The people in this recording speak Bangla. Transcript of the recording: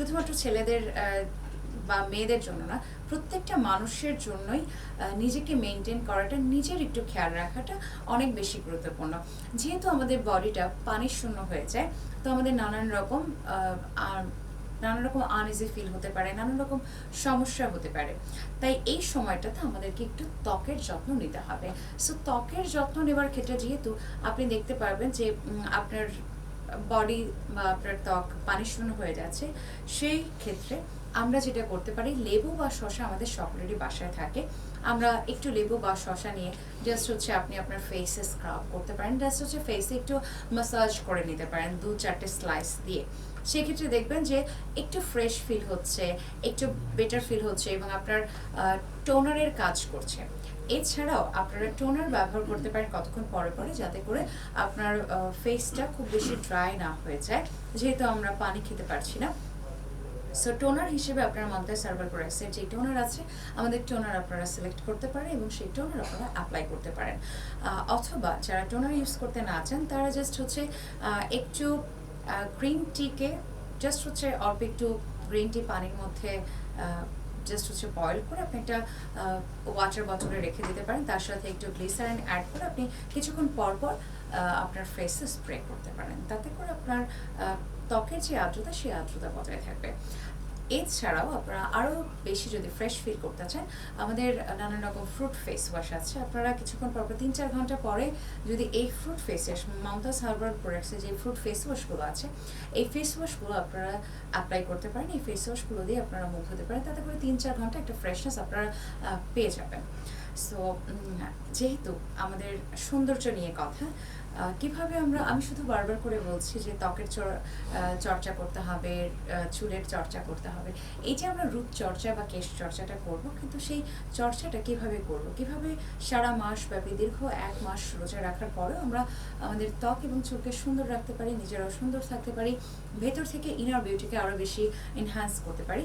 শুধুমাত্র ছেলেদের বা মেয়েদের জন্য না, প্রত্যেকটা মানুষের জন্যই নিজেকে মেনটেন করাটা, নিজের একটু খেয়াল রাখাটা অনেক বেশি গুরুত্বপূর্ণ। যেহেতু আমাদের বডিটা পানির শূন্য হয়ে যায়, তো আমাদের নানান রকম নানান রকম আনইজি ফিল হতে পারে, নানান রকম সমস্যা হতে পারে। তাই এই সময়টাতে আমাদেরকে একটু ত্বকের যত্ন নিতে হবে। সো ত্বকের যত্ন নেবার ক্ষেত্রে যেহেতু আপনি দেখতে পারবেন যে আপনার বডি বা আপনার ত্বক পানি শূন্য হয়ে যাচ্ছে, সেই ক্ষেত্রে আমরা যেটা করতে পারি, লেবু বা শশা আমাদের সকলেরই বাসায় থাকে। আমরা একটু লেবু বা শশা নিয়ে জাস্ট হচ্ছে আপনি আপনার ফেসে স্ক্রাব করতে পারেন জাস্ট হচ্ছে ফেসে একটু মাসাজ করে নিতে পারেন, দু চারটে স্লাইস দিয়ে। সেক্ষেত্রে দেখবেন যে একটু ফ্রেশ ফিল হচ্ছে, একটু বেটার ফিল হচ্ছে এবং আপনার টোনারের কাজ করছে। এছাড়াও আপনারা টোনার ব্যবহার করতে পারেন কতক্ষণ পরে পরে, যাতে করে আপনার ফেসটা খুব বেশি ড্রাই না হয়ে যায়। যেহেতু আমরা পানি খেতে পারছি না। সো টোনার হিসেবে আপনার মান্থে সার্ভার প্রোডাক্টসের যে টোনার আছে, আমাদের টোনার আপনারা সিলেক্ট করতে পারেন এবং সেই টোনার আপনারা অ্যাপ্লাই করতে পারেন। অথবা যারা টোনার ইউজ করতে না চান, তারা জাস্ট হচ্ছে একটু গ্রিন টিকে জাস্ট হচ্ছে অল্প একটু গ্রিন টি পানির মধ্যে জাস্ট হচ্ছে বয়েল করে আপনি একটা ওয়াটার বটলে রেখে দিতে পারেন। তার সাথে একটু গ্লিসারিন অ্যাড করে আপনি কিছুক্ষণ পর পর আপনার ফেসে স্প্রে করতে পারেন। তাতে করে আপনার ত্বকের যে আর্দ্রতা, সেই আর্দ্রতা বজায় থাকবে। এছাড়াও আপনারা আরও বেশি যদি ফ্রেশ ফিল করতে চান, আমাদের নানান রকম ফ্রুট ফেস ওয়াশ আছে। আপনারা কিছুক্ষণ পর তিন চার ঘণ্টা পরে যদি এই ফ্রুট ফেস ওয়াশ মাউন্টাস হার্বাল প্রোডাক্টসের যে ফ্রুট ফেস ওয়াশগুলো আছে, এই ফেস ওয়াশগুলো আপনারা অ্যাপ্লাই করতে পারেন। এই ফেস ওয়াশগুলো দিয়ে আপনারা মুখ ধুতে পারেন। তাতে করে তিন চার ঘণ্টা একটা ফ্রেশনেস আপনারা পেয়ে যাবেন। সো যেহেতু আমাদের সৌন্দর্য নিয়ে কথা কীভাবে আমরা আমি শুধু বারবার করে বলছি যে ত্বকের চর্চা করতে হবে চুলের চর্চা করতে হবে। এই যে আমরা রূপ চর্চা বা কেশ চর্চাটা করব, কিন্তু সেই চর্চাটা কীভাবে করব? কীভাবে সারা মাস ব্যাপী, দীর্ঘ এক মাস রোজা রাখার পরেও আমরা আমাদের ত্বক এবং চুলকে সুন্দর রাখতে পারি, নিজেরাও সুন্দর থাকতে পারি, ভেতর থেকে ইনার বিউটিকে আরও বেশি এনহ্যান্স করতে পারি।